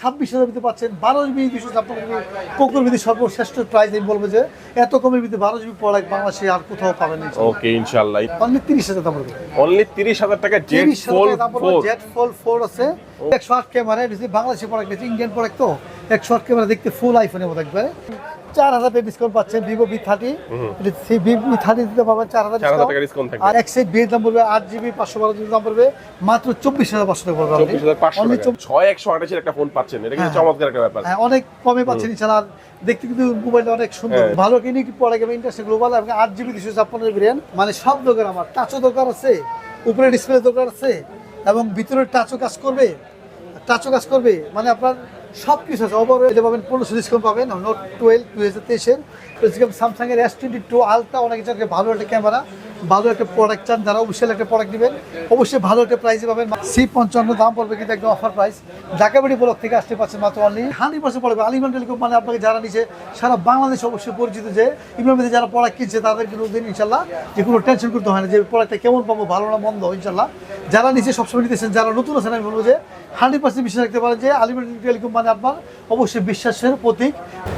ছাব্বিশ হাজার ভিতরে পাচ্ছেন বারো জিবি দুশো ছাপ্পান্ন কোকুর ভিতরে সর্বশ্রেষ্ঠ প্রাইস আমি বলব যে এত কমের ভিতরে বারো জিবি প্রোডাক্ট বাংলাদেশে আর কোথাও পাবেন না ওকে ইনশাল্লাহ। অনলি তিরিশ হাজার দাম অনলি তিরিশ হাজার টাকা Z fold Z fold four আছে। একশো আট ক্যামেরা বাংলাদেশে বাংলাদেশি প্রোডাক্ট আছে ইন্ডিয়ান প্রোডাক্ট তো। একশো আট ক্যামেরা দেখতে ফুল আইফোনের মতো একবারে। চার হাজার ডিসকাউন্ট পাচ্ছেন ভিভো বি থার্টি সেই ভিভো থার্টি দিতে পাবেন চার হাজার ডিসকাউন্ট আর এক সাইড বিয়ের দাম পড়বে আট জিবি পাঁচশো বারো জিবি দাম পড়বে। মাত্র চব্বিশ হাজার পাঁচশো টাকা পড়বে চব্বিশ হাজার পাঁচশো ছয় একশো আঠাশের একটা ফোন পাচ্ছেন। এটা কিন্তু হ্যাঁ। চমৎকার একটা ব্যাপার। হ্যাঁ অনেক কমে পাচ্ছেন ইনশাল্লাহ দেখতে কিন্তু মোবাইলটা অনেক সুন্দর। হ্যাঁ। ভালো কিনে কি পড়ে গেবে ইন্টারনেট গ্লোবাল এবং আট জিবি দুশো ছাপ্পান্ন জিবি র্যাম মানে সব দোকান আমার। টাচও দোকান আছে উপরে ডিসপ্লে দোকান আছে এবং ভিতরে টাচও কাজ করবে। টাচও কাজ করবে। মানে আপনার সব কিছু আছে। ওভারঅল এটা পাবেন পনেরোশো ডিসকাউন্ট পাবেন নোট টুয়েলভ দুই হাজার তেইশের। স্যামসাংয়ের এস টোয়েন্টি টু আলট্রা অনেক ভালো একটা ক্যামেরা ভালো একটা প্রোডাক্ট চান, যারা অবশ্যই একটা প্রোডাক্ট নেবেন, অবশ্যই ভালো একটা প্রাইসে পাবেন। সি পঞ্চান্ন, দাম পড়বে কিন্তু একদম অফার প্রাইস ঢাকাবাড়ি ব্লক থেকে আসতে পারছেন মাত্র অনলি হান্ড্রেড পার্সেন্ট পড়বে আলিমান টেলিকম মানে আপনাকে যারা নিচে সারা বাংলাদেশ অবশ্যই পরিচিত যে ইমরান যারা প্রোডাক্ট কিনছে, তাদের দিন ইনশাল্লাহ যে কোনো টেনশন করতে হয় না যে প্রোডাক্টটা কেমন পাবো, ভালো না মন্দ ইনশাল্লাহ যারা নিচে সবসময় নিতেছেন, যারা নতুন আছেন, আমি বলব যে, হান্ড্রেড পার্সেন্ট বিশ্বাস রাখতে পারেন যে, আলিমান টেলিকম মানে আপনার অবশ্যই বিশ্বাসের প্রতীক।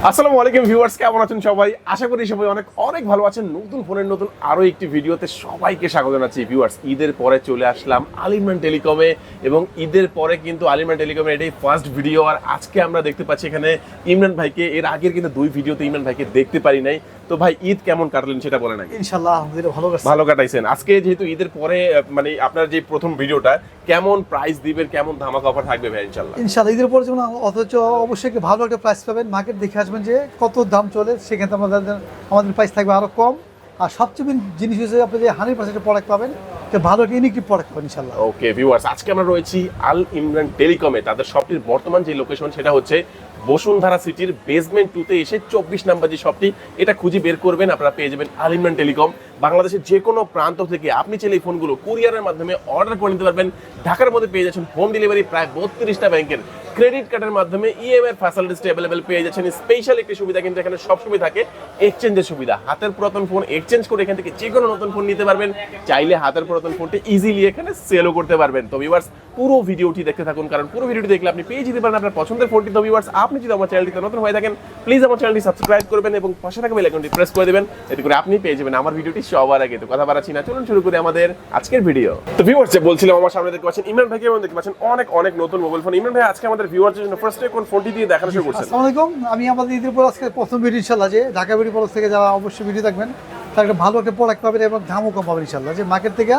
আসসালামু আলাইকুম ভিউয়ার্স, কেমন আছেন সবাই? আশা করি সবাই অনেক অনেক ভালো আছেন। নতুন ফোনের নতুন আরও একটি ভিডিওতে সবাইকে স্বাগত জানাচ্ছি ভিউয়ার্স ঈদের পরে চলে আসলাম আলিমান টেলিকমে এবং ঈদের পরে কিন্তু আলিমান টেলিকমে এটাই ফার্স্ট ভিডিও আর আজকে আমরা দেখতে পাচ্ছি এখানে ইমরান ভাইকে এর আগের কিন্তু দুই ভিডিওতে ইমরান ভাইকে দেখতে পারি নাই। তো ভাই ঈদ কেমন কাটলেন সেটা বলেন আগে। ইনশাল্লাহ আলহামদুলিল্লাহ ভালো ভালো কাটাইছেন। আজকে যেহেতু ঈদের পরে মানে আপনার যে প্রথম ভিডিওটা কেমন প্রাইস দিবেন কেমন ধামাকা অফার থাকবে ভাই ইনশাল্লাহ ইনশাল্লাহ ঈদের পরে যেমন অথচ অবশ্যই ভালো একটা প্রাইস পাবেন মার্কেট দেখে আসবেন যে কত দাম চলে সেখানে আমাদের আমাদের প্রাইস থাকবে আরও কম। আর সবচেয়ে মেন জিনিস হচ্ছে আপনি যে হান্ড্রেড পার্সেন্ট প্রোডাক্ট পাবেন, তো ভালো একটা ইউনিক প্রোডাক্ট পাবেন ইনশাল্লাহ ওকে ভিউয়ার্স আজকে আমরা রয়েছি আল ইমরান টেলিকমে তাদের শপটির বর্তমান যে লোকেশন সেটা হচ্ছে বসুন্ধরা সিটির বেসমেন্ট টুতে এসে চব্বিশ নাম্বার যে শপটি এটা খুঁজে বের করবেন। আপনারা পেয়ে যাবেন আল ইমরান টেলিকম বাংলাদেশের যে কোনো প্রান্ত থেকে আপনি চাইলে এই ফোনগুলো কুরিয়ারের মাধ্যমে অর্ডার করে নিতে পারবেন। ঢাকার মধ্যে পেয়ে যাচ্ছেন হোম ডেলিভারি প্রায় বত্রিশটা ব্যাংকের ক্রেডিট কার্ডের মাধ্যমে ইএমআই ফ্যাসিলিটিস অ্যাভেলেবেল পেয়ে যাচ্ছেন। স্পেশাল একটি সুবিধা কিন্তু এখানে সবসময় থাকে এক্সচেঞ্জের সুবিধা। হাতের পুরাতন ফোন এক্সচেঞ্জ করে এখান থেকে যে কোনো নতুন ফোন নিতে পারবেন। চাইলে হাতের পুরাতন ফোনটি ইজিলি এখানে সেলও করতে পারবেন। তো ভিউয়ার্স পুরো ভিডিওটি দেখতে থাকুন, কারণ পুরো ভিডিওটি দেখলে আপনি পেয়ে যেতে পারেন আপনার পছন্দের ফোনটি তো ভিউয়ার্স আপনি যদি আমার চ্যানেলটিতে নতুন হয়ে থাকেন প্লিজ আমার চ্যানেলটি সাবস্ক্রাইব করবেন এবং পাশে থাকা বেল আইকনটি প্রেস করে দেবেন। এতে করে আপনি পেয়ে যাবেন আমার ভিডিওটি সবার আগে তো কথা বাড়াচ্ছি না। চলুন শুরু করি আমাদের আজকের ভিডিও তো ভিউয়ার্স যে বলছিলাম আমার সামনে দেখতে পাচ্ছেন ইমরান ভাইকে এবং দেখতে পাচ্ছেন অনেক অনেক নতুন মোবাইল ফোন ইমরান ভাই আজকে আমাদের ভিউয়ার্সের জন্য ফার্স্টে কোন ফোনটি দিয়ে দেখানো শুরু করছেন? আসসালামু আলাইকুম। আমি আমাদের ঈদের পর আজকে প্রথম ভিডিও ইনশাল্লাহ যে ঢাকা ভিডিও পর থেকে যারা অবশ্যই ভিডিও দেখবেন তার একটা ভালো একটা প্রোডাক্ট পাবেন এবং দামও কম পাবেন ইনশাল্লাহ যে মার্কেট থেকে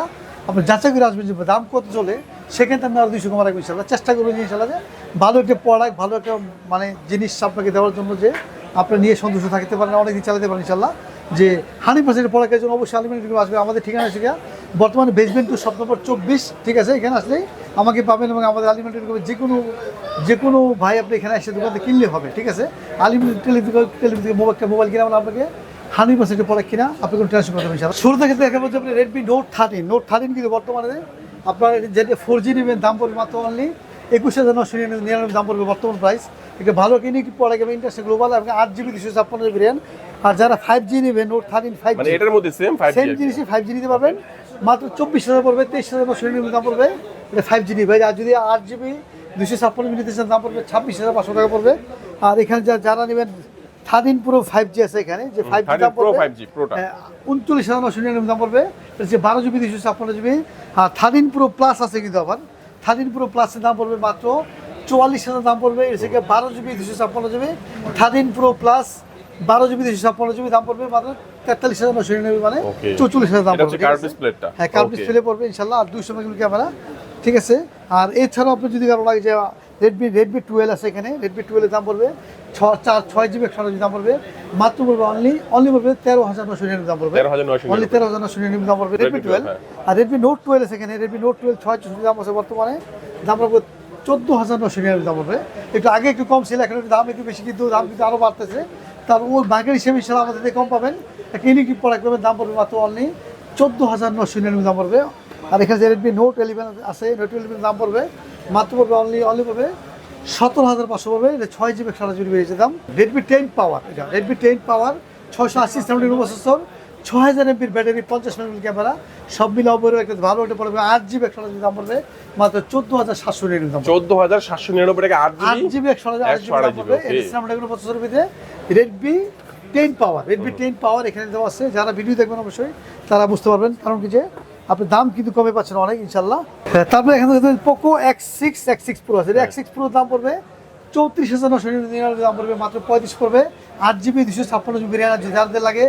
আপনি যাচাই করে আসবেন যে দাম কত চলে সেখানে আপনি আরও দুইশো কমা রাখবেন ইনশাল্লাহ চেষ্টা করবেন ইনশাল্লাহ যে ভালো একটা প্রোডাক্ট ভালো একটা মানে জিনিস আপনাকে দেওয়ার জন্য যে আপনি নিয়ে সন্তুষ্ট থাকতে পারেন অনেকদিন চালাতে পারেন ইনশাল্লাহ যে হান্ড্রেড পার্সেন্ট প্রোডাক্টের জন্য অবশ্যই আলিমেন্ট আসবে, আমাদের ঠিকানা আছে শিখা। বর্তমানে বেসমেন্ট টু শপ নম্বর চব্বিশ, ঠিক আছে? এখানে আসলেই আমাকে পাবেন এবং আমাদের আলিমেন্টের যে কোনো যে কোনো ভাই আপনি এখানে এসে দোকানে কিনলে হবে, ঠিক আছে? আলিমেন্ট টেলিভিশন মোবাইল মোবাইল কিনা মানে আপনাকে। হান্ড্রেড পার্সেন্ট প্রোডাক্ট কিনা, আপনি কোনো টেনশন করতে হবে শুরু থেকে দেখা বলছে আপনি Redmi note thirteen note thirteen কিন্তু বর্তমানে আপনার যেটা ফোর জি নেবেন, দাম পড়বে মাত্র অনলি একুশ হাজার নশো নিরানব্বই দাম পড়বে বর্তমান প্রাইস একটা ভালো কিনে কি পড়ে যাবে ইন্টারনেট গ্লোবাল এবং আট জিবি দুশো ছাপ্পান্ন জিবি র্যাম আর যারা ফাইভ জি নেবেন নোট থার্টিন ফাইভ মানে এটার মধ্যে সেম ফাইভ সেম জিনিসই ফাইভ জি নিতে পারবেন। মাত্র চব্বিশ হাজার পড়বে তেইশ হাজার নশো নিরানব্বই দাম পড়বে। এটা ফাইভ জি নিবে। আর যদি আট জিবি দুশো ছাপ্পান্ন জিবি নিতে চান দাম পড়বে ছাব্বিশ হাজার পাঁচশো টাকা পড়বে। আর এখানে যারা নেবেন থার্টিন প্রো ফাইভ জি আছে এখানে যে ফাইভ জি 13 দাম পড়বে 5G Pro টা। হ্যাঁ, উনচল্লিশ হাজার নশো নিরানব্বই দাম পড়বে। বারো জিবি দুশো ছাপ্পান্ন জিবি আর থার্টিন প্রো প্লাস আছে কিন্তু আবার। থার্টিন প্রো প্লাসের দাম পড়বে মাত্র চুয়াল্লিশ হাজার দাম পড়বে। এর থেকে বারো জিবি দুশো ছাপ্পান্ন জিবি থার্টিন প্রো প্লাস বারো জিবি দুশো ছাপ্পান্ন জিবি দাম পড়বে মাত্র তেতাল্লিশ হাজার নশো নিরানব্বই মানে. চৌচল্লিশ হাজার দাম পড়বে হ্যাঁ কার্ভ ডিসপ্লে পড়বে ইনশাল্লাহ আর দুশো মেগাপিক্সেল ক্যামেরা ঠিক আছে? আর এছাড়াও আপনি যদি কারও লাগে যে রেডমি রেডমি টুয়েলভ আছে এখানে। রেডমি টুয়েলভের দাম পড়বে ছ চার ছয় জিবি একশো দাম পড়বে। মাত্র পড়বে অনলি অনলি পড়বে তেরো হাজার নশো নিরানব্বই দাম পড়বে। 13,999 অনলি তেরো হাজার নশো নিরানব্বই দাম পড়বে। রেডমি টুয়েলভ আর রেডমি নোট টুয়েলভ আছে এখানে। রেডমি নোট টুয়েলভ ছয় চৌষট্টি দাম আছে বর্তমানে। দাম পড়বে চোদ্দ হাজার নশো নিরানব্বই দাম পড়বে। একটু আগে একটু কম ছিল এখন দাম একটু বেশি কিন্তু দাম কিন্তু আরও বাড়তেছে। তার ওই বাঘের হিসেবে ইনশাল্লাহ আমাদের কম পাবেন। একটা ইউনিক প্রোডাক্ট পাবেন দাম পড়বে মাত্র অনলি চোদ্দ হাজার নশো নিরানব্বই দাম পড়বে। আর এখানে যে রেডমি নোট ইলেভেন আছে নোট ইলেভেন দাম পড়বে মাত্র পড়বে অনলি অনলি পড়বে সতেরো হাজার পাঁচশো পড়বে এটা ছয় জিবি সাড়ে জিবি বেরিয়েছে দাম রেডমি টেন পাওয়ার এটা রেডমি টেন পাওয়ার ছয়শো আশি সেভেন্টি প্রসেসর ছয় হাজার এমপির ব্যাটারি পঞ্চাশ মেগাপিক্সেল ক্যামেরা সব মিলে অপরেও একটা ভালো একটা পড়বে আট জিবি একশো আঠাশ দাম পড়বে মাত্র চোদ্দ হাজার সাতশো নিরানব্বই দাম চোদ্দ হাজার সাতশো নিরানব্বই টাকা আট আট জিবি একশো আঠাশ জিবি দাম পড়বে. এটা প্রসেসর ভিতরে Redmi ten power Redmi ten power এখানে দেওয়া আছে যারা ভিডিও দেখবেন অবশ্যই তারা বুঝতে পারবেন কারণ কি যে আপনি দাম কিন্তু কমে পাচ্ছেন অনেক ইনশাল্লাহ তারপরে এখানে Poco X six X six pro আছে। এক্স সিক্স প্রো দাম পড়বে চৌত্রিশ হাজার নশো নিরানব্বই দাম পড়বে মাত্র পঁয়ত্রিশ পড়বে। আট জিবি দুশো ছাপ্পান্ন জিবি র্যাম আছে যাদের লাগে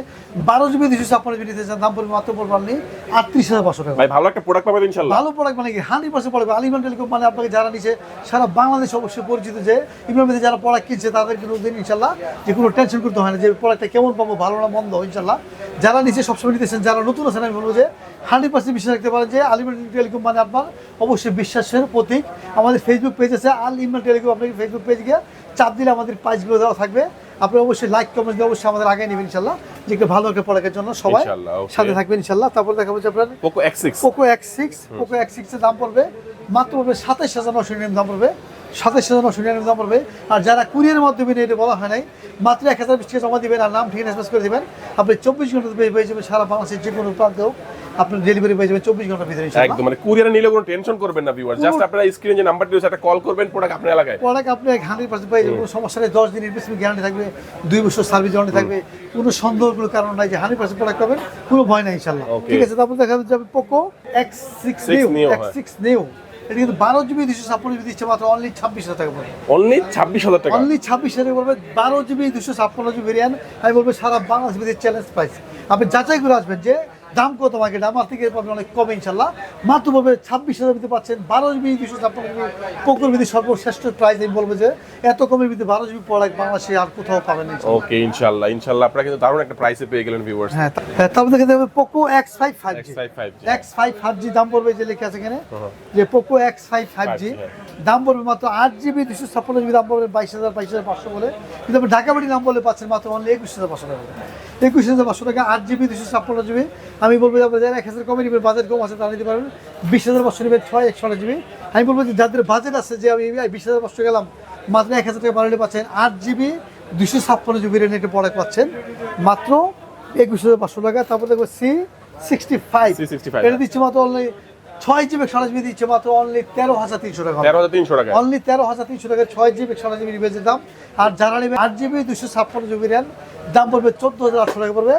বারো জিবি দুশো ছাপ্পান্ন জিবি নিতে চান দাম পড়বে মাত্র পড়বে আপনি আটত্রিশ হাজার পাঁচশো টাকা। ভাই ভালো একটা প্রোডাক্ট পাবেন ইনশাল্লাহ ভালো প্রোডাক্ট মানে কি? হান্ড্রেড পার্সেন্ট পড়বে আলিমান টেলিকম মানে আপনাকে যারা নিচ্ছে সারা বাংলাদেশ অবশ্যই পরিচিত যে ইমামিতে যারা প্রোডাক্ট কিনছে তাদের কিন্তু দিন ইনশাল্লাহ যে কোনো টেনশন করতে হয় না যে প্রোডাক্টটা কেমন পাবো ভালো না মন্দ ইনশাল্লাহ যারা নিচ্ছে সবসময় নিতেছেন যারা নতুন আছেন আমি বলব যে হান্ড্রেড পার্সেন্ট বিশ্বাস রাখতে পারেন যে আলিমান টেলিকম মানে আপনার অবশ্যই বিশ্বাসের প্রতীক। আমাদের ফেসবুক পেজ আছে আল ইমান টেলিকম আপনাকে ফেসবুক পেজ গিয়ে চাপ দিলে আমাদের প্রাইসগুলো দেওয়া থাকবে। আপনি অবশ্যই লাইক কমেন্ট দিয়ে অবশ্যই আমাদের আগে নেবেন ইনশাল্লাহ। যে একটু ভালো একটা প্রোডাক্টের জন্য সবাই সাথে থাকবেন ইনশাল্লাহ। তারপর দেখা যাচ্ছে আপনার Poco X six Poco X six Poco X সিক্সের দাম পড়বে। মাত্র পড়বে সাতাইশ হাজার নশো নিরানব্বই দাম পড়বে। সাতাইশ হাজার নশো নিরানব্বই দাম পড়বে। আর যারা কুরিয়ারের মাধ্যমে নিয়ে এটা বলা হয় নাই মাত্র এক হাজার বিশ টাকা জমা দিবেন আর নাম ঠিক স্পেস করে দেবেন। আপনি চব্বিশ ঘণ্টা পেয়ে যাবেন সারা বাংলাদেশের যে কোনো প্রান্তে হোক। আপনার ডেলিভারি পেয়ে যাবেন চব্বিশ ঘণ্টার ভিতরে ইনশাআল্লাহ। একদম মানে কুরিয়ারে নিলে কোনো টেনশন করবেন না ভিউয়ার জাস্ট আপনারা স্ক্রিনে যে নাম্বারটি রয়েছে একটা কল করবেন প্রোডাক্ট আপনার এলাকায়। প্রোডাক্ট আপনি হান্ড্রেড পার্সেন্ট পেয়ে যাবেন কোনো সমস্যা নেই দশ দিনের বেশি গ্যারান্টি থাকবে দুই বছর সার্ভিস ওয়ারেন্টি থাকবে কোনো সন্দেহ কোনো কারণ নাই যে হান্ড্রেড পার্সেন্ট প্রোডাক্ট পাবেন কোনো ভয় নাই ইনশাল্লাহ ঠিক আছে তারপর দেখা যাবে Poco X six new X. Six new এটা কিন্তু বারো জিবি দুশো ছাপ্পান্ন জিবি দিচ্ছে মাত্র অনলি ছাব্বিশ হাজার টাকা পড়বে। অনলি ছাব্বিশ হাজার টাকা? অনলি ছাব্বিশ হাজার বলবে বারো জিবি দুশো ছাপ্পান্ন জিবি র্যাম আমি বলব সারা বাংলাদেশ চ্যালেঞ্জ প্রাইস আপনি যাচাই করে আসবেন যে দাম কত মার্কেট আমার থেকে পাবেন অনেক কমে ইনশাল্লাহ মাত্র বলবে ছাব্বিশ হাজার ভিতরে পাচ্ছেন বারো জিবি দুশো ছাপ্পান্ন ভিতরে সর্বশ্রেষ্ঠ প্রাইস আমি বলব যে এত কমের ভিতরে বারো জিবি প্রোডাক্ট বাংলাদেশে আর কোথাও পাবেন। ওকে ইনশাল্লাহ ইনশাল্লাহ আপনারা কিন্তু দারুণ একটা প্রাইসে পেয়ে গেলেন ভিউয়ার্স হ্যাঁ হ্যাঁ, তারপর দেখে দেবে Poco X five five G X five five G দাম পড়বে যে লেখা আছে এখানে। যে Poco X five five G 5G, হ্যাঁ। দাম পড়বে মাত্র আট জিবি দুশো ছাপ্পান্ন জিবি দাম পড়বে বাইশ হাজার বাইশ হাজার পাঁচশো বলে। কিন্তু আপনি ঢাকা বাড়ি দাম বলে পাচ্ছেন মাত্র অনলি একুশ হাজার পাঁচশো টাকা। একুশ হাজার পাঁচশো টাকা আট জিবি দুশো ছাপ্পান্ন জিবি আমি বলব যে আপনার যারা এক হাজার কমে নেবেন বাজেট কম আছে তারা নিতে পারবেন। বিশ হাজার পাঁচশো নেবেন ছয় একশো জিবি। আমি বলব যে যাদের বাজেট আছে যে আমি বিশ হাজার পাঁচশো গেলাম মাত্র এক হাজার টাকা বাড়ালে পাচ্ছেন আট জিবি দুশো ছাপ্পান্ন জিবি রেন একটা প্রোডাক্ট পাচ্ছেন। মাত্র একুশ হাজার পাঁচশো টাকা তারপর দেখব সি সিক্সটি ফাইভ C65 এটা দিচ্ছে মাত্র অনলি ছয় জিবি একশো দিচ্ছে মাত্র অনলি তেরো হাজার তিনশো টাকা। তেরো হাজার তিনশো টাকা। অনলি তেরো হাজার তিনশো টাকা ছয় জিবি একশো জিবি রিবেজের দাম। আর যারা নেবে আট জিবি দুশো ছাপ্পান্ন জিবি র্যাম দাম পড়বে চোদ্দ হাজার আটশো টাকা পড়বে।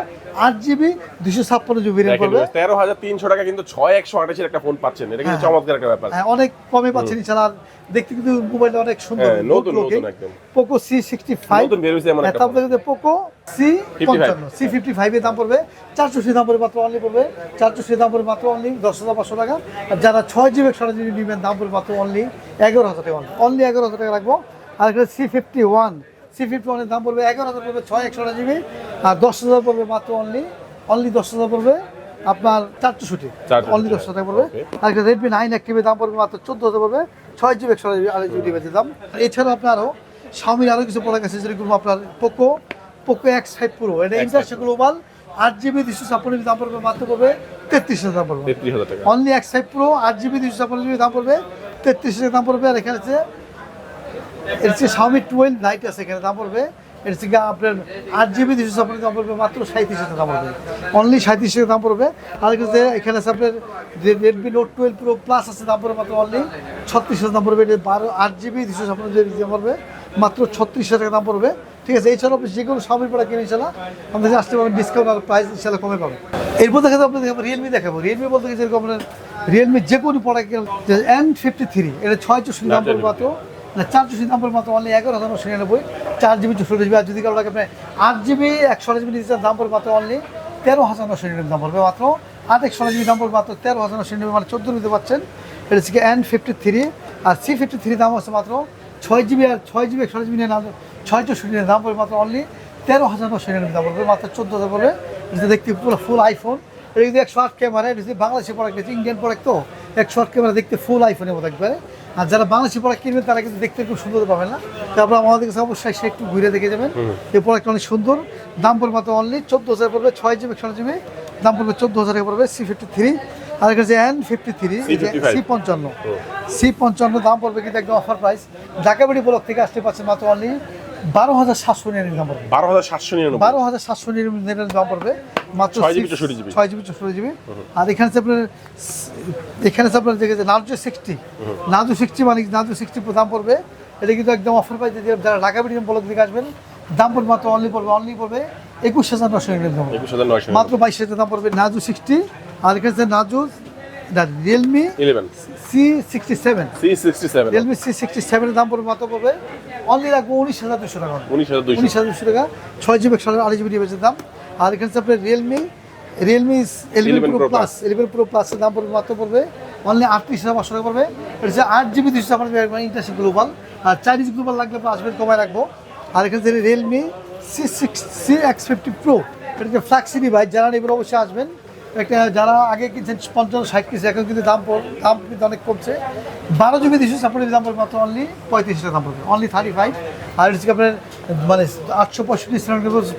আট জিবি দুশো ছাপ্পান্ন জিবি র্যাম পড়বে। তেরো হাজার তিনশো টাকা কিন্তু ছয় একশো আঠাশের একটা ফোন পাচ্ছেন। এটা কিন্তু হ্যাঁ। চমৎকার একটা ব্যাপার। হ্যাঁ, অনেক কমে পাচ্ছেন আর দেখতে কিন্তু মোবাইলটা অনেক সুন্দর হ্যাঁ, নতুন, নতুন একদম। পোকো সি সিক্সটি ফাইভ নতুন বের হয়েছে এমন একটা তারপরে কিন্তু পোকো সি পঞ্চান্ন। সি ফিফটি ফাইভের দাম পড়বে চারশো দাম পড়বে মাত্র অনলি পড়বে চারশো দাম পড়বে মাত্র অনলি দশ হাজার পাঁচশো টাকা। আর যারা ছয় জিবি একশো জিবি নেবেন দাম পড়বে মাত্র অনলি এগারো হাজার টাকা। অনলি এগারো হাজার টাকা রাখব। আর একটা C fifty one C fifty ওয়ানের দাম পড়বে এগারো হাজার পড়বে ছয় একশো জিবি। আর দশ হাজার পড়বে মাত্র অনলি অনলি দশ হাজার পড়বে আপনার চারশো ছুটি 464 অনলি দশ হাজার টাকা পড়বে আর একটা রেডমি নাইন অ্যাক্টিভের দাম পড়বে মাত্র চোদ্দ হাজার পড়বে ছয় জিবি একশো আড়াই জিবি ডিভাইসের দাম। এছাড়াও আপনার আরও শাওমির আরও কিছু প্রোডাক্ট আছে যেরকম আপনার Poco Poco X five pro. এটা X5 ইন্টারন্যাশনাল গ্লোবাল আট জিবি দুশো ছাপ্পান্ন জিবি দাম পড়বে মাত্র পড়বে তেত্রিশ হাজার দাম পড়বে। তেত্রিশ হাজার টাকা। অনলি এক্স ফাইভ প্রো আট জিবি দুশো ছাপ্পান্ন জিবি দাম পড়বে তেত্রিশ হাজার দাম পড়বে। আর এখানে হচ্ছে এর হচ্ছে শাওমি টুয়েলভ লাইট আছে এখানে দাম পড়বে। এর হচ্ছে গিয়ে আপনার আট জিবি দুশো ছাপ্পান্ন দাম পড়বে মাত্র সাঁত্রিশ হাজার দাম পড়বে। অনলি সাঁত্রিশ হাজার দাম পড়বে। আর এখানে এখানে আছে আপনার Redmi note twelve pro plus আছে দাম পড়বে মাত্র অনলি ছত্রিশ হাজার দাম পড়বে। এটা বারো আট জিবি দুশো ছাপ্পান্ন জিবি দাম পড়বে মাত্র ছত্রিশ হাজার টাকা দাম পড়বে। ঠিক আছে এছাড়াও আপনি যে কোনো শাওমির প্রোডাক্ট কিনে ইনশাল্লাহ আমাদের আসতে পারবেন ডিসকাউন্ট আর প্রাইস ইনশাল্লাহ কমে পাবেন। এরপর দেখা যাবে আপনাদের রিয়েলমি দেখাবো। রিয়েলমি বলতে গেলে যেরকম আপনার রিয়েলমি যে কোনো প্রোডাক্ট এন ফিফটি থ্রি এটা ছয় চৌষট্টি দাম পড়বে মাত্র না চার জিবি দাম পড়বে মাত্র অনলি এগারো হাজার নশো নিরানব্বই চার জিবি চৌষট্টি জিবি আর যদি কারও লাগে আপনি আট জিবি একশো জিবি নিতে চান, দাম পড়বে মাত্র অনলি তেরো হাজার নশো নিরানব্বই দাম পড়বে মাত্র আট একশো জিবি দাম পড়বে মাত্র তেরো হাজার নশো নিরানব্বই মানে চোদ্দ নিতে পারছেন এটা হচ্ছে এন ফিফটি থ্রি আর সি ফিফটি থ্রি দাম হচ্ছে মাত্র ছয় জিবি আর ছয় জিবি একশো জিবি নিয়ে নাম ছয় চৌষট্টি নিয়ে দাম পড়বে মাত্র অনলি তেরো হাজার নশো নিরানব্বই দাম পড়বে মাত্র চোদ্দ হাজার পড়বে। এটা দেখতে পুরো ফুল আইফোন এটা কিন্তু একশো আট ক্যামেরা এটা যদি বাংলাদেশি প্রোডাক্ট আছে ইন্ডিয়ান প্রোডাক্ট তো। একশো আট ক্যামেরা দেখতে ফুল আইফোনের মতো একবারে। আর যারা বাংলাদেশি প্রোডাক্ট কিনবেন তারা কিন্তু দেখতে খুব সুন্দর পাবেন না। তারপর আমাদের কাছে অবশ্যই সে একটু ঘুরে দেখে যাবেন। এই প্রোডাক্টটা অনেক সুন্দর। দাম পড়বে মাত্র অনলি চোদ্দ হাজার পড়বে ছয় জিবি একশো জিবি দাম পড়বে চোদ্দ হাজার টাকা পড়বে সি ফিফটি থ্রি আর কাছে এন ফিফটি থ্রি সি পঞ্চান্ন। সি পঞ্চান্ন দাম পড়বে কিন্তু একদম অফার প্রাইস ঢাকা বেড়ি ব্লক থেকে আসতে পারছেন মাত্র অনলি বারো হাজার সাতশো নিরানব্বই দাম পড়বে। বারো হাজার সাতশো নিরানব্বই। বারো হাজার সাতশো নিরানব্বই দাম পড়বে। মাত্র ছয় জিবি, চৌষট্টি জিবি। ছয় জিবি চৌষট্টি জিবি। আর এখানে হচ্ছে আপনার এখানে হচ্ছে আপনার দেখেছে নাজু সিক্সটি নাজু সিক্সটি মানে নাজু সিক্সটি দাম পড়বে। এটা কিন্তু একদম অফার প্রাইস দিয়ে যারা ঢাকা মিডিয়াম ব্লক দিকে আসবেন দাম পড়বে মাত্র অনলি পড়বে অনলি পড়বে একুশ হাজার নশো নিরানব্বই দাম মাত্র বাইশ হাজার দাম পড়বে নাজু সিক্সটি আর এখানে হচ্ছে Naju Realme eleven C sixty seven C sixty seven Realme C sixty সেভেনের দাম পড়বে মাত্র পড়বে অনলি রাখব উনিশ হাজার দুশো টাকা উনিশ হাজার উনিশ হাজার দুশো টাকা। ছয় জিবি একশো আড়াই জিবি ডিভাইসের দাম। আর এখানে হচ্ছে আপনার Realme Realme 11 eleven pro plus eleven pro প্লাসের দাম পড়বে মাত্র পড়বে অনলি আটত্রিশ হাজার পাঁচশো টাকা পড়বে। এটা হচ্ছে আট জিবি দুশো আপনার ইন্টারসি গ্লোবাল আর চাইনিজ গ্লোবাল লাগলে আসবেন কমায় রাখব। আর এখানে হচ্ছে Realme C six C X fifty pro এটা হচ্ছে ফ্ল্যাক্সি ডিভাইস যারা নেবেন অবশ্যই আসবেন। একটা যারা আগে কিনছেন পঞ্চাশ, ষাট কিনছে এখন কিন্তু দাম দাম কিন্তু অনেক কমছে। বারো জিবি দুশো সাপোর্টের দাম পড়বে মাত্র অনলি পঁয়ত্রিশ টাকা দাম পড়বে। অনলি থার্টি ফাইভ আর হচ্ছে আপনার মানে আটশো পঁয়ষট্টি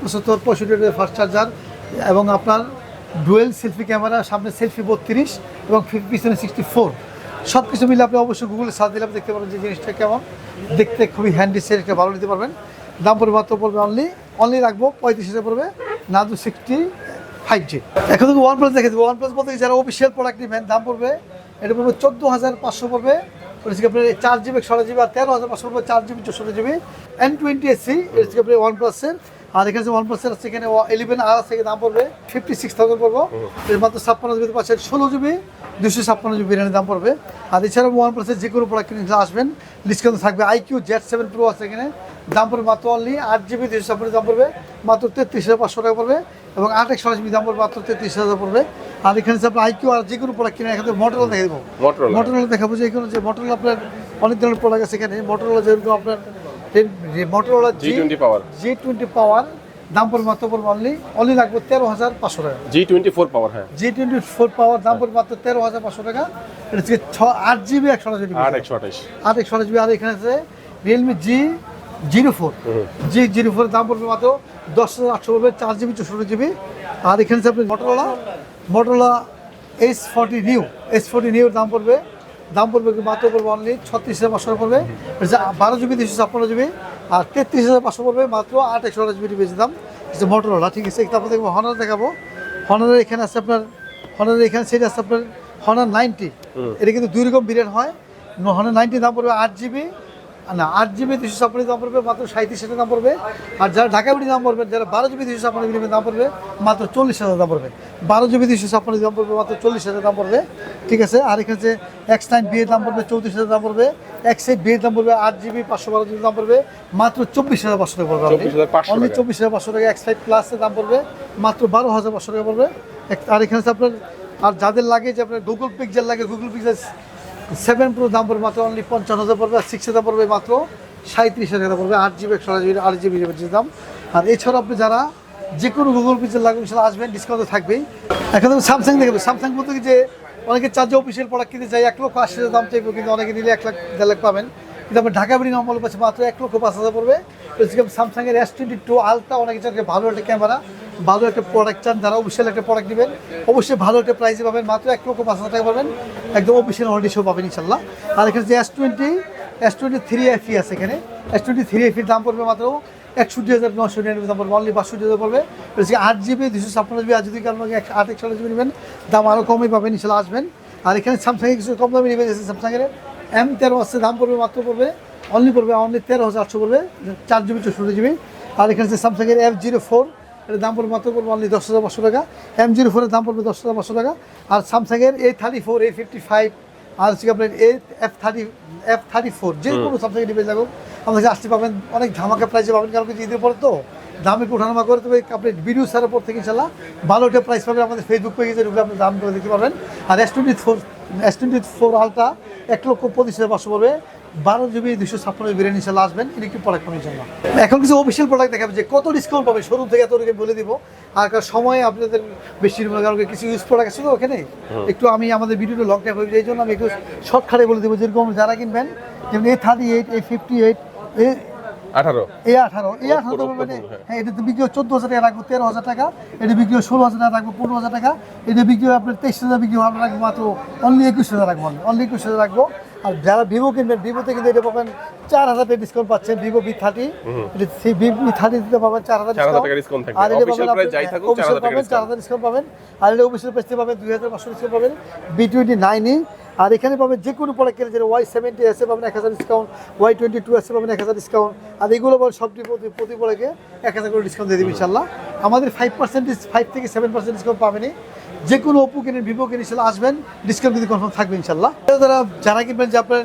পঁচাত্তর, পঁয়ষট্টি ফাস্ট চার্জার এবং আপনার ডুয়েল সেলফি ক্যামেরা সামনে সেলফি বত্রিশ এবং পিছনে সিক্সটি ফোর সব কিছু মিলে আপনি অবশ্যই গুগলে সার্চ দিলে আপনি দেখতে পারবেন যে জিনিসটা কেমন। দেখতে খুবই হ্যান্ডি সেল একটা ভালো নিতে পারবেন। দাম পড়বে মাত্র পড়বে অনলি অনলি রাখব, পঁয়ত্রিশ হাজার পড়বে। নাদু সিক্সটি ফাইভ জি এখন ওয়ান প্লাস দেখে দেবো ওয়ান প্লাস বলতে যারা অফিসিয়াল প্রোডাক্ট নেবেন, দাম পড়বে, এটা পড়বে চোদ্দ হাজার পাঁচশো পড়বে। আপনার চার জিবি ষোলো জিবি আর তেরো হাজার পাঁচশো পড়বে চার জিবি চৌষট্টি জিবি এন টোয়েন্টি এসি এটা আপনার ওয়ান প্লাসের আর এখানে ওয়ান প্লাসের আছে, এখানে ইলেভেন আর আছে দাম পড়বে ফিফটি সিক্স থাউজেন্ড পড়ব। এর মাত্র ছাপ্পান্ন জিবি পাচ্ছেন ষোলো জিবি দুশো ছাপ্পান্ন জিবি বিরিয়ানির দাম পড়বে। আর এছাড়াও ওয়ান প্লাসের যে কোনো প্রোডাক্ট কিনে আসবেন। ডিসকাউন্ট থাকবে আইকিউ জেড সেভেন প্রো আছে এখানে। দাম পড়বে মাত্র অনলি আট জিবি দুশো ছাপ্পান্ন দাম পড়বে মাত্র তেত্রিশ হাজার পাঁচশো টাকা পড়বে এবং আট একশো জিবি দাম পড়বে মাত্র তেত্রিশ হাজার পড়বে। আর এখানে আপনার আইকিউ আর যে কোনো প্রোডাক্ট কিনে এখানে মোটরলা দেখে দেবো। মোটরলা দেখাবো যে এখানে যে মোটরলা আপনার অনেক ধরনের প্রোডাক্ট আছে এখানে। মোটরলা যেরকম আপনার Motorola G twenty power G twenty power দাম পড়বে মাত্র পড়বে অনলি অনলি লাগবে তেরো হাজার পাঁচশো টাকা। জি টোয়েন্টি ফোর পাওয়ার হ্যাঁ। জি টোয়েন্টি ফোর পাওয়ার দাম পড়বে মাত্র তেরো হাজার পাঁচশো টাকা। এটা হচ্ছে ছ আট জিবি একশো জিবি আট একশো আঠাশ। আট একশো জিবি আর এখানে আছে Realme G zero four. G zero four দাম পড়বে মাত্র দশ হাজার আটশো পড়বে চার জিবি চৌষট্টি জিবি। আর এখানে আছে আপনার Motorola Motorola S forty new S forty নিউর দাম পড়বে। দাম পড়বে মাত্র পড়বে অনলি ছত্রিশ হাজার পাঁচশো পড়বে। বারো জিবি দুশো ছাপ্পান্ন জিবি। আর তেত্রিশ হাজার পাঁচশো পড়বে মাত্র আট একশো জিবি বেশি দাম। হচ্ছে মোটরোলা ঠিক আছে? তারপর দেখব হনার দেখাবো। হনারের এখানে আছে আপনার হনারের এখানে সেটা আছে আপনার হনার নাইনটি এটা কিন্তু দুই রকম বিরিয়ান হয়। হনার নাইনটি দাম পড়বে আট জিবি না আট জিবি দুশো ছাপ্পান্ন দাম পড়বে মাত্র সাঁত্রিশ হাজার দাম পড়বে। আর যারা ঢাকা বিড়ি দাম পড়বে যারা বারো জিবি দুশো ছাপ্পান্ন জিবি দাম পড়বে মাত্র চল্লিশ হাজার দাম পড়বে। বারো জিবি দুশো ছাপ্পান্ন দাম পড়বে মাত্র চল্লিশ হাজার দাম পড়বে। ঠিক আছে? আর এখানে যে এক্স নাইন বিয়ের দাম পড়বে চৌত্রিশ হাজার দাম পড়বে। এক্স এইট বিয়ের দাম পড়বে আট জিবি পাঁচশো বারো জিবি দাম পড়বে মাত্র চব্বিশ হাজার পাঁচশো টাকা পড়বে অনলি চব্বিশ হাজার পাঁচশো টাকা। এক্স ফাইভ প্লাসের দাম পড়বে মাত্র বারো হাজার পাঁচশো টাকা পড়বে। আর এখানে আপনার আর যাদের লাগে যে আপনার গুগল পিকচার লাগে গুগল পিকচার সেভেন প্রো দাম পড়বে মাত্র অনলি পঞ্চান্ন হাজার পড়বে, আর সিক্স হাজার পড়বে মাত্র সাঁত্রিশ হাজার টাকা পড়বে, আট জিবি একশো জিবি আট জিবি দাম। আর এছাড়া আপনি যারা যে কোনো গুগল পিক্সেল লাগবে সেটা আসবেন ডিসকাউন্ট থাকবেই। এখন স্যামসাং দেখবে। স্যামসাং বলতে যে, অনেকে চার্জে অফিসিয়াল প্রোডাক্ট কিনতে চাই এক লক্ষ আশি হাজার দাম চাইবে, কিন্তু অনেকে নিলে এক লাখ, দেড় লাখ পাবেন। কিন্তু আপনার ঢাকা বিড়ি নম্বর পাচ্ছে মাত্র এক লক্ষ পাঁচ হাজার পড়বে। স্যামসাং এর এস টোয়েন্টি টু আলট্রা অনেক ভালো একটা ক্যামেরা ভালো একটা প্রোডাক্ট চান যারা অফিসিয়াল একটা প্রোডাক্ট নেবেন। অবশ্যই ভালো একটা প্রাইসে পাবেন, মাত্র এক লক্ষ পাঁচ হাজার টাকা পাবেন। একদম অফিসিয়াল অলরেডি শো পাবেন ইনশাল্লাহ আর এখানে যে S twenty S twenty three এফি আছে এখানে। এস টোয়েন্টি থ্রি এফির দাম পড়বে মাত্র একষট্টি হাজার নশো নিরানব্বই দাম পড়বে অনলি বাষট্টি হাজার পড়বে। আট জিবি দুশো ছাপ্পান্ন জিবি আর যদি কারণ আট, একশো জিবি নেবেন, দাম আরও কমই পাবেন ইনশাল্লাহ আসবেন। আর এখানে স্যামসাংয়ে কিছু কম দামে নেবেন স্যামসাংয়ের এম তেরো আছে দাম পড়বে মাত্র পড়বে অনলি পড়বে অনলি তেরো হাজার আটশো পড়বে চার জিবি চৌষট্টি জিবি আর এখানে যে স্যামসাংয়ের এফ জিরো ফোর এটার দাম পড়বে মাত্র পড়বে অনলি দশ হাজার পাঁচশো টাকা। এম জিরো ফোরের দাম পড়বে দশ হাজার পাঁচশো টাকা। আর স্যামসাংয়ের A thirty four A fifty five আর হচ্ছে আপনার A F thirty F thirty four যে কোনো স্যামসাং ডিভাইস আমাদের কাছে আসতে পাবেন অনেক ধামাকা প্রাইসে পাবেন কারণ কি ঈদের পরে তো দাম একটু ওঠানামা করে তবে আপনি ভিডিও সারের পর থেকে ইনশাল্লাহ ভালো একটা প্রাইস পাবেন আমাদের ফেসবুক পেজে ঢুকলে আপনি দাম করে দেখতে পারবেন। আর S twenty four S twenty four ultra এক লক্ষ পঁচিশ হাজার পাঁচশো পড়বে। বারো জিবি দুশো ছাপ্পান্ন বিরিয়ানি ইনশাল্লাহ আসবেন। ইলেকট্রিক প্রোডাক্ট পাবেন ইনশাল্লাহ? এখন কিছু অফিসিয়াল প্রোডাক্ট দেখাবে যে কত ডিসকাউন্ট পাবে শুরু থেকে এত টাকা বলে দিব। আর কারণ সময় আপনাদের বেশি কারণ কিছু ইউজ প্রোডাক্ট আছে তো ওখানে। একটু আমি আমাদের ভিডিওটা লং টাইম হয়ে এই জন্য আমি একটু শর্টকাটে বলে দেবো যেরকম যারা কিনবেন যেমন A thirty eight A fifty eight A আঠারো এ আঠারো এ আঠারো তো মানে হ্যাঁ। হ্যাঁ এটা বিক্রি হয় চোদ্দ হাজার টাকা রাখব তেরো হাজার টাকা এটা বিক্রি হয় ষোলো হাজার টাকা রাখব পনেরো হাজার টাকা এটা বিক্রি হয় আপনার তেইশ হাজার বিক্রি হয় আমরা রাখব মাত্র অনলি একুশ হাজার রাখব অনলি একুশ হাজার রাখব আর যারা ভিভো কিনবেন ভিভোতে কিন্তু এটা পাবেন চার হাজার টাকা ডিসকাউন্ট পাচ্ছেন Vivo V thirty V thirty দিতে পাবেন চার হাজার 4,000 টাকা discount থাকবে। আর এটা পাবেন অফিসিয়াল পাবেন চার হাজার ডিসকাউন্ট পাবেন। আর এটা অফিসিয়াল প্রাইসতে পাবেন দুই হাজার পাঁচশো ডিসকাউন্ট পাবেন বি টোয়েন্টি নাইনে আর এখানে পাবেন যে কোনো প্রোডাক্ট কিনে যেটা ওয়াই সেভেন্টি এসে পাবেন এক হাজার ডিসকাউন্ট ওয়াই টোয়েন্টি টু এসে পাবেন এক হাজার ডিসকাউন্ট আর এগুলো পাবেন সবটি প্রতি প্রতি প্রোডাক্টে এক হাজার করে ডিসকাউন্ট দিয়ে দেবে ইনশাল্লাহ আমাদের ফাইভ পার্সেন্ট ফাইভ থেকে সেভেন পার্সেন্ট ডিসকাউন্ট পাবেনই। যে কোনো ওপো কিনেন ভিভো কিনে ইনশাল্লাহ আসবেন ডিসকাউন্ট কিন্তু কনফার্ম থাকবে ইনশাল্লাহ। যারা যারা কিনবেন যে আপনার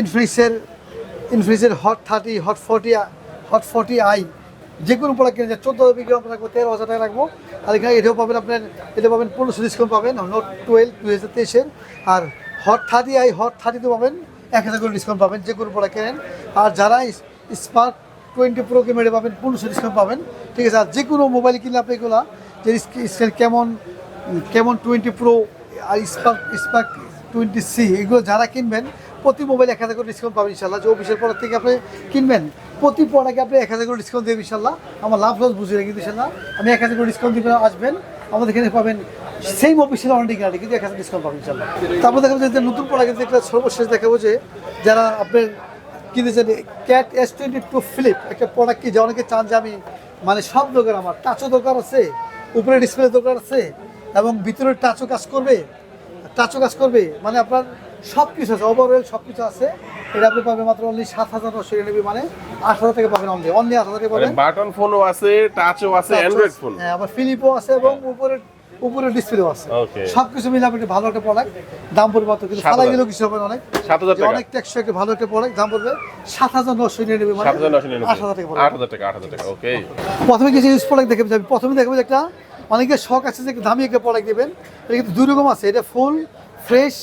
ইনফ্লুয়েন্সের ইনফ্লুয়েন্সের hot thirty hot forty hot forty I যে কোনো প্রোডাক্ট কিনে চোদ্দ হাজার বিক্রি রাখব তেরো হাজার টাকা রাখব আর এখানে এটাও পাবেন আপনার এটা পাবেন পনেরোশো ডিসকাউন্ট পাবেন নোট টুয়েলভ দু হাজার তেইশের। আর হট থার্টি আই হট থার্টিতে পাবেন, এক হাজার করে ডিসকাউন্ট পাবেন যে কোনো প্রোডাক্ট কেনেন। আর যারা স্মার্ট টোয়েন্টি প্রো কেমেরে পাবেন, পনেরোশো ডিসকাউন্ট পাবেন। ঠিক আছে, আর যে কোনো মোবাইল কিনলে আপনি এগুলো, যে স্ক্রিন কেমন কেমন টোয়েন্টি প্রো আর স্পার্ক স্পার্ক টোয়েন্টি সি এগুলো যারা কিনবেন, প্রতি মোবাইল এক হাজার করে ডিসকাউন্ট পাবেন ইনশাল্লাহ যে অফিসের পর থেকে আপনি কিনবেন, প্রতি প্রোডাক্টে আপনি এক হাজার করে ডিসকাউন্ট দেবেন ইনশাল্লাহ আমার লাভ লস বুঝে রেখে ইনশাল্লাহ আমি এক হাজার করে ডিসকাউন্ট দিবেন, আসবেন। আমাদের এখানে পাবেন সেম অফিসের অনেক গাড়ি কিন্তু এক হাজার ডিসকাউন্ট পাবেন ইনশাল্লাহ তারপর দেখাবো যে নতুন প্রোডাক্ট যেটা সর্বশেষ দেখাবো যে যারা আপনার কিনেছেন Cat S twenty two flip একটা প্রোডাক্ট কি, যে অনেকে চান যে আমি মানে সব দোকান আমার টাচও দোকান আছে, উপরে ডিসপ্লে দোকান আছে এবং ভিতরে টাচও কাজ করবে। টাচও কাজ করবে। মানে আপনার সব কিছু আছে ওভারঅল সব কিছু আছে। এটা আপনি পাবেন মাত্র অনলি সাত হাজার নশো নিরানব্বই মানে আট হাজার থেকে পাবেন অনলি অনলি আট হাজার থেকে পাবেন। বাটন ফোনও আছে টাচও আছে অ্যান্ড্রয়েড ফোন হ্যাঁ আবার ফিলিপও আছে এবং উপরে উপরে ডিসপ্লেও আছে। Okay. সব কিছু মিলে আপনি ভালো একটা প্রোডাক্ট দাম পড়বে মাত্র কিন্তু 7,000 ফালাই গেলেও কিছু হবে না অনেক। 7,000 যে টাকা। অনেক টেকসই একটা ভালো একটা প্রোডাক্ট দাম পড়বে সাত হাজার নশো নিরানব্বই মানে আট হাজার টাকা। আট হাজার টাকা আট হাজার টাকা ওকে প্রথমে কিছু ইউজ প্রোডাক্ট দেখে যাবে প্রথমে দেখবে একটা অনেকের শখ আছে যে একটু দামি একটা প্রোডাক্ট দেবেন এটা কিন্তু দুই রকম আছে এটা ফুল ফ্রেশ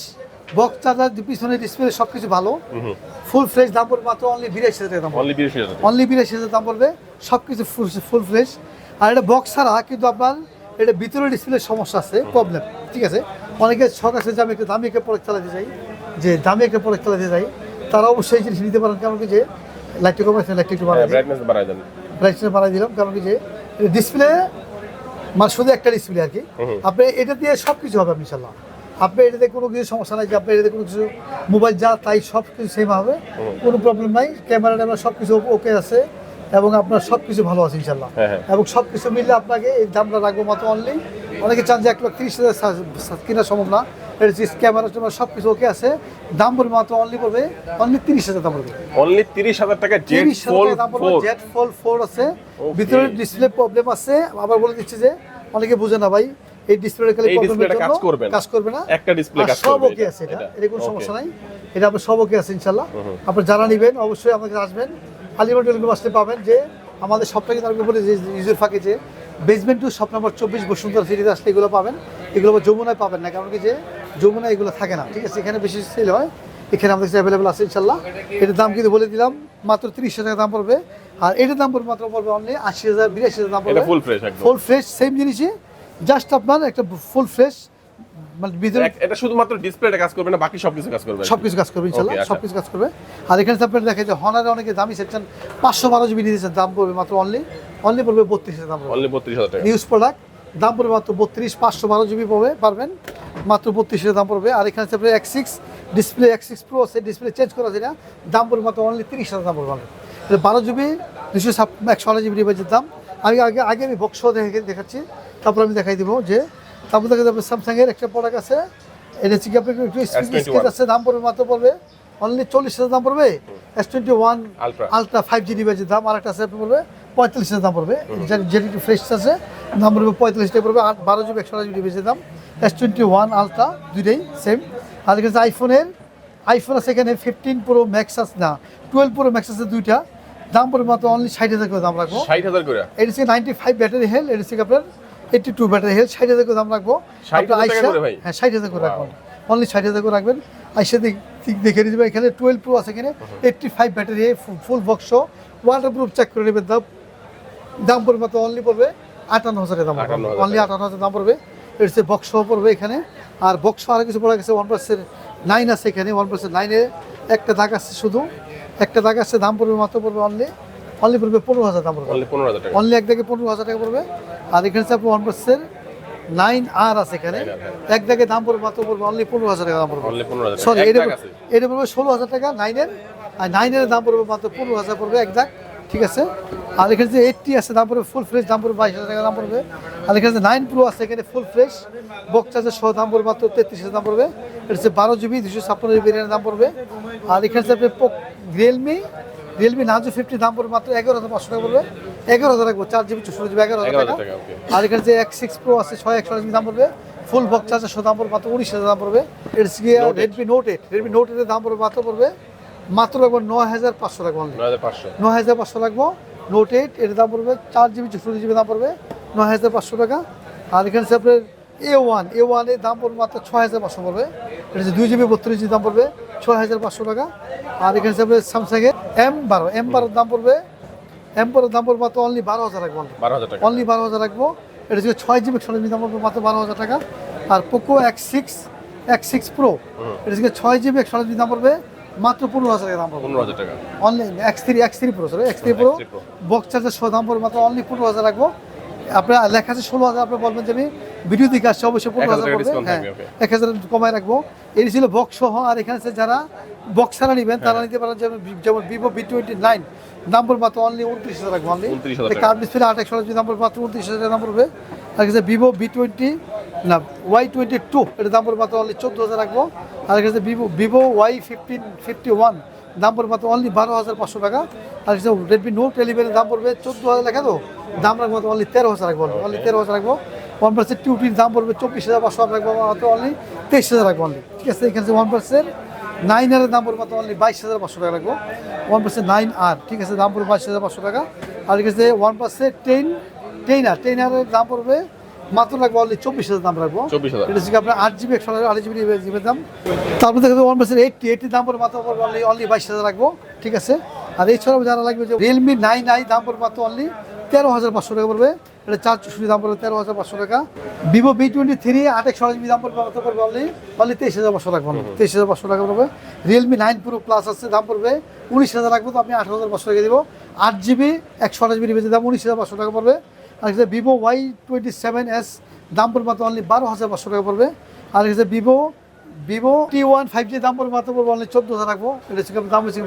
বক্স চার্জার পিছনে ডিসপ্লে সব কিছু ভালো ফুল ফ্রেশ দাম পড়বে মাত্র অনলি বিরাশি হাজার টাকা দাম অনলি বিরাশি হাজার দাম পড়বে সব কিছু ফুল ফুল ফ্রেশ আর এটা বক্স ছাড়া কিন্তু আপনার এটা ভিতরে ডিসপ্লের সমস্যা আছে প্রবলেম ঠিক আছে? অনেকের শখ আছে যে আমি একটা দামি একটা প্রোডাক্ট চালাতে চাই যে দামি একটা প্রোডাক্ট চালাতে চাই। তারা অবশ্যই এই জিনিস নিতে পারেন কারণ কি যে লাইটটা কমাইছে লাইটটা একটু বাড়াই ব্রাইটনেস বাড়াই দিলাম কারণ কি যে ডিসপ্লে মানে শুধু একটা ডিসপ্লে আর কি। আপনি এটা দিয়ে সব কিছু হবে ইনশাল্লাহ আপনি এটাতে কোনো কিছু সমস্যা নাই যে আপনি এটাতে কোনো কিছু মোবাইল যা তাই সব কিছু সেম হবে কোনো প্রবলেম নাই। ক্যামেরা ট্যামেরা সব কিছু ওকে আছে এবং আপনার সব কিছু ভালো আছে ইনশাল্লাহ হ্যাঁ, হ্যাঁ। এবং সব কিছু মিললে আপনাকে এই দামটা রাখব মাত্র অনলি অনেকে চান যে এক লাখ তিরিশ হাজার কেনা সম্ভব না। ক্যামেরা ট্যামেরা সব কিছু ওকে আছে। দাম পড়বে মাত্র অনলি পড়বে অনলি তিরিশ হাজার দাম পড়বে। অনলি তিরিশ হাজার টাকা ফোল জেট ফোল ফোর আছে। ভিতরে ডিসপ্লে প্রবলেম আছে। আবার বলে দিচ্ছি যে অনেকে বুঝে না ভাই এই ডিসপ্লে খালি প্রবলেমের কাজ করবে না। কাজ করবে না। একটা ডিসপ্লে সব ওকে আছে এটা। এটা কোনো সমস্যা নাই। এটা আপনার সব ওকে আছে আপনি যারা নেবেন অবশ্যই আমাদের আসবেন। টেলিকম আসতে পাবেন যে আমাদের সবটা কিন্তু আমি বলি যে ইউজের ফাঁকে যে বেসমেন্ট টু শপ নম্বর চব্বিশ বসুন্ধরা সিটিতে আসলে এগুলো পাবেন। এগুলো যমুনায় পাবেন না কারণ কি যে যমুনায় এগুলো থাকে না ঠিক আছে? এখানে বেশি সেল হয় এখানে আমাদের কাছে অ্যাভেলেবেল আছে ইনশাল্লাহ এটার দাম কিন্তু বলে দিলাম মাত্র তিরিশ হাজার টাকা দাম পড়বে। আর এটার দাম পড়বে মাত্র পড়বে অনলি আশি হাজার বিরাশি হাজার দাম পড়বে। Full fresh full fresh same জিনিসই জাস্ট আপনার একটা ফুল ফ্রেশ এটা শুধুমাত্র ডিসপ্লেটা কাজ করবে না বাকি সবকিছু কাজ করবে। সব কিছু কাজ করবে আচ্ছা। কাজ করবে। আর এখানে তো আপনার যে হনারে অনেকে দামি সেকশন পাঁচশো বারো জিবি দাম পড়বে মাত্র অনলি অনলি পড়বে বত্রিশ হাজার দাম অনলি বত্রিশ হাজার টাকা। নিউজ প্রোডাক্ট দাম পড়বে মাত্র বত্রিশ পাঁচশো বারো জিবি পাবে পারবেন? মাত্র বত্রিশ হাজার দাম পড়বে। আর এখানে আপনার X six display X six pro display change করা যায় না দাম পড়বে মাত্র অনলি তিরিশ হাজার দাম পড়বে এটা বারো জিবি দুশো একশো দাম। আমি আগে আগে আমি বক্স দেখে দেখাচ্ছি তারপর আমি দেখাই দিব যে তারপর দেখা যাবে স্যামসাংয়ের একটা প্রোডাক্ট আছে। এটা হচ্ছে কি একটু S21 স্কেচ আছে দাম পড়বে মাত্র পড়বে অনলি চল্লিশ হাজার দাম পড়বে। S twenty one. Ultra five G ডিভাইসের দাম আর একটা আছে পড়বে পঁয়তাল্লিশ হাজার দাম পড়বে। যেটা একটু ফ্রেশ আছে দাম পড়বে পঁয়তাল্লিশ টাকা পড়বে আট বারো জিবি একশো জিবি ডিভাইসের দাম। এস টোয়েন্টি ওয়ান আলট্রা দুইটাই সেম আর এখানে আইফোনের আইফোন আছে এখানে ফিফটিন প্রো ম্যাক্স আছে না টুয়েলভ প্রো ম্যাক্স আছে দুইটা। দাম পড়বে মাত্র অনলি ষাট হাজার করে দাম রাখব। ষাট হাজার করে। এটা হচ্ছে নাইনটি ফাইভ ব্যাটারি হেল এটা হচ্ছে আপনার এইটটি টু ব্যাটারি হেল ষাট হাজার করে দাম রাখব। 60,000 আপনার টাকা আইসা- করে ভাই? হ্যাঁ ষাট হাজার করে রাখবেন অনলি ষাট হাজার করে রাখবেন। আইসা দেখ- নিয়ে এখানে টুয়েলভ প্রো আছে এখানে। Eighty five battery full box waterproof check করে নেবেন দাম। দাম পড়বে মাত্র অনলি পড়বে আটান্ন হাজারের দাম 58,000 অনলি আটান্ন হাজার দাম পড়বে। এটা হচ্ছে বক্স পড়বে এখানে। আর বক্স আরও কিছু পড়ে গেছে ওয়ান প্লাসের নাইন আছে এখানে ওয়ান প্লাসের নাইনে একটা দাগ আছে শুধু। একটা দাগ আছে দাম পড়বে মাত্র পড়বে অনলি অনলি পড়বে পনেরো হাজার দাম পড়বে। অনলি পনেরো হাজার টাকা। অনলি এক থেকে পনেরো হাজার টাকা পড়বে। আর এখানে হচ্ছে আপনার ওয়ান প্লাসের নাইন আর আছে এখানে। 9R, হ্যাঁ। এক দাগে দাম পড়বে মাত্র পড়বে অনলি পনেরো হাজার টাকা দাম পড়বে। সরি এটা দাগ এটা পড়বে ষোলো হাজার টাকা নাইনের আর নাইনের দাম পড়বে মাত্র পনেরো হাজার পড়বে এক দাগ। ঠিক আছে? আর এখানে যে এইটটি আছে দাম পড়বে ফুল ফ্রেশ দাম পড়বে বাইশ হাজার টাকা দাম পড়বে। আর এখানে যে নাইন প্রো আছে এখানে ফুল ফ্রেশ বক্স চার্জের সহ দাম পড়বে মাত্র তেত্রিশ হাজার দাম পড়বে। এটা হচ্ছে বারো জিবি দুশো ছাপ্পান্ন জিবি দাম পড়বে। আর এখানে যে আপনি রিয়েলমি রিয়েলমি নাজো ফিফটি দাম পড়বে মাত্র এগারো হাজার পাঁচশো টাকা পড়বে। এগারো হাজার রাখব চার জিবি চৌষট্টি জিবি এগারো হাজার টাকা। আর এখানে যে এক্স সিক্স প্রো আছে ছয় একশো জিবি দাম পড়বে। ফুল বক্স সহ দাম পড়বে মাত্র উনিশ হাজার দাম পড়বে। এটা গিয়ে। Redmi Note eight Redmi Note এইটের দাম পড়বে মাত্র পড়বে। মাত্র লাগবে নয় হাজার পাঁচশো অনলি নয় হাজার পাঁচশো। লাগবো নোট এইট এর দাম পড়বে চার জিবি চৌষট্টি জিবি দাম পড়বে। নয় হাজার পাঁচশো টাকা। আর এখানে আপনার এ ওয়ান এ ওয়ানের দাম পড়বে মাত্র ছয় হাজার পাঁচশো পড়বে। এটা হচ্ছে দুই জিবি বত্রিশ জিবি দাম পড়বে ছয় হাজার পাঁচশো টাকা। আর এখানে আপনার স্যামসাংয়ের এম বারো এম বারোর দাম পড়বে এম বারোর দাম পড়বে মাত্র অনলি বারো হাজার রাখব অনলি বারো হাজার রাখব এটা হচ্ছে ছয় জিবি একশো জিবি দাম পড়বে মাত্র বারো হাজার টাকা। আর Poco X six X six pro এটা হচ্ছে ছয় জিবি একশো জিবি দাম পড়বে মাত্র পনেরো হাজার টাকা দাম পড়বে। পনেরো হাজার টাকা। Online X three X three pro sorry X three pro box চার্জের সহ দাম পড়বে মাত্র অনলি পনেরো হাজার রাখব আপনার লেখা আছে ষোলো হাজার আপনি বলবেন যে আমি ভিডিও দিকে আসছে অবশ্যই পনেরো হাজার পড়বে। হ্যাঁ এক হাজার কমায় রাখব। এই ছিল বক্স সহ আর এখানে যারা বক্স ছাড়া নেবেন হ্যাঁ। তারা নিতে পারেন যেমন যেমন ভিভো বি টোয়েন্টি নাইন পড়বে মাত্র অনলি উনত্রিশ হাজার রাখব অনলি 29,000 টাকা। কার্ড ডিসপ্লে আট একশো পড়বে মাত্র উনত্রিশ হাজার দাম পড়বে আর কিছু ভিভো বি টোয়েন্টি না ওয়াই টোয়েন্টি টু এটা পড়বে মাত্র অনলি চোদ্দ হাজার রাখব। আর কিছু Vivo Vivo Y fifteen fifty one দাম পড়বে মাত্র অনলি বারো হাজার পাঁচশো টাকা। আর কিছু রেডমি নোট ইলেভেনের দাম পড়বে চোদ্দ হাজার লেখা তো? দাম রাখব অনলি তেরো হাজার রাখব অনলি তেরো হাজার রাখব। ওয়ান পার্সেন্ট টিউটির দাম পড়বে চব্বিশ হাজার পাঁচশো রাখব মাত্র অনলি তেইশ হাজার রাখব অনলি ঠিক আছে এখানে ওয়ান পার্সেন্ট নাইন আরের দাম পড়বে মাত্র অনলি বাইশ হাজার পাঁচশো টাকা রাখব। ওয়ান পার্সেন্ট নাইন আর ঠিক আছে দাম পড়বে বাইশ হাজার পাঁচশো টাকা। আর ঠিক আছে one percent ten ten R ten আরের দাম পড়বে মাত্র রাখব অনলি চব্বিশ হাজার দাম রাখব। এটা হচ্ছে আপনার আট জিবি একশো আট জিবি জিবির দাম। তারপরে দেখবে ওয়ান পার্সেন্ট এইটটি এইটির দাম পড়বে মাত্র পড়বে অনলি অনলি বাইশ হাজার রাখব। ঠিক আছে আর এছাড়াও যারা লাগবে যে রিয়েলমি নাইন আই দাম পড়বে মাত্র অনলি তেরো হাজার পাঁচশো টাকা পড়বে। এটা চার চৌষট্টি দাম পড়বে, তেরো হাজার পাঁচশো টাকা। ভিভো বি টোয়েন্টি থ্রি, আট একশো জিবি দাম পড়বে মাত্র পড়বে অনলি অনলি তেইশ হাজার পাঁচশো টাকা পড়বে। তেইশ হাজার পাঁচশো টাকা পড়বে। রিয়েলমি নাইন প্রো প্লাস আছে, দাম পড়বে উনিশ হাজার রাখব তো আমি আঠারো হাজার পাঁচশো টাকা দিব। আট জিবি, একশো আঠাশ জিবি দাম, উনিশ হাজার পাঁচশো টাকা পড়বে। আর Vivo Y twenty seven S, দাম পড়বে মাত্র অনলি বারো হাজার পাঁচশো টাকা পড়বে। আর হচ্ছে Vivo Vivo T one five G দাম পড়বে মাত্র পড়বে অনলি চোদ্দ হাজার রাখব। এটা দাম হচ্ছে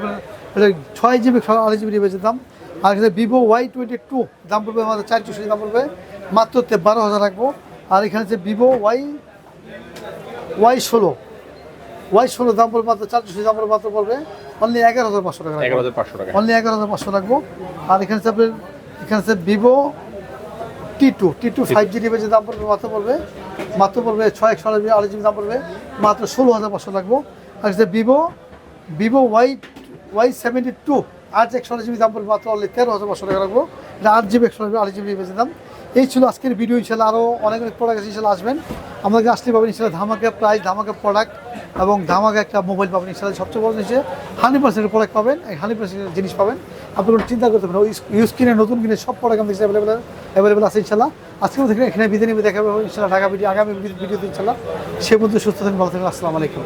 এটা ছয় জিবি আড়াই জিবি রিবেছে দাম। আর হচ্ছে ভিভো ওয়াই টোয়েন্টি টু দাম পড়বে মাত্র চার চৌষট্টি দাম পড়বে মাত্র তে- বারো হাজার রাখব। আর এখানে হচ্ছে ভিভো ওয়াই ওয়াই ষোলো ওয়াই ষোলো দাম পড়বে মাত্র চার চৌষট্টি দাম পড়বে মাত্র পড়বে অনলি এগারো হাজার পাঁচশো টাকা। এগারো হাজার পাঁচশো টাকা। অনলি এগারো হাজার পাঁচশো রাখব। আর এখানে হচ্ছে আপনার এখানে হচ্ছে Vivo T two T two five G ডিভাইসের দাম পড়বে মাত্র পড়বে মাত্র পড়বে ছয় একশো আড়াই আড়াই জিবি দাম পড়বে মাত্র ষোলো হাজার পাঁচশো রাখব। আর হচ্ছে Vivo Vivo Y Y seventy two আট একশো জিবি দাম পড়বে মাত্র অনলি তেরো হাজার পাঁচশো টাকা রাখব। এটা আট জিবি, একশো আড়াই জিবি ডিভাইসের দাম এই ছিল আজকের ভিডিও ইনশাল্লাহ আরও অনেক অনেক প্রোডাক্ট আছে, ইনশাল্লাহ আসবেন। আমাদের আসলে পাবেন, ইনশাল্লাহ ধামাকা প্রাইস ধামাকা প্রোডাক্ট এবং ধামাকা একটা মোবাইল পাবেন, ইনশাল্লাহ সবচেয়ে বড় জিনিস হান্ড্রেড পার্সেন্ট প্রোডাক্ট পাবেন হান্ড্রেড পার্সেন্ট জিনিস পাবেন। আপনি কোনো চিন্তা করতে পারেন ইউজ কিনে নতুন কিনে সব প্রোডাক্ট আমাদের অ্যাভেলেবেল অ্যাভেলেবেল আছে, ইনশাল্লাহ। আজকে থেকে এখানে বিদায় নিবে দেখাবে, ইনশাল্লাহ ঢাকা ভিডিও আগামী ভিডিওতে ইনশাল্লাহ। সে মধ্যে সুস্থ থাকেন, ভালো থাকেন, আসসালামু আলাইকুম।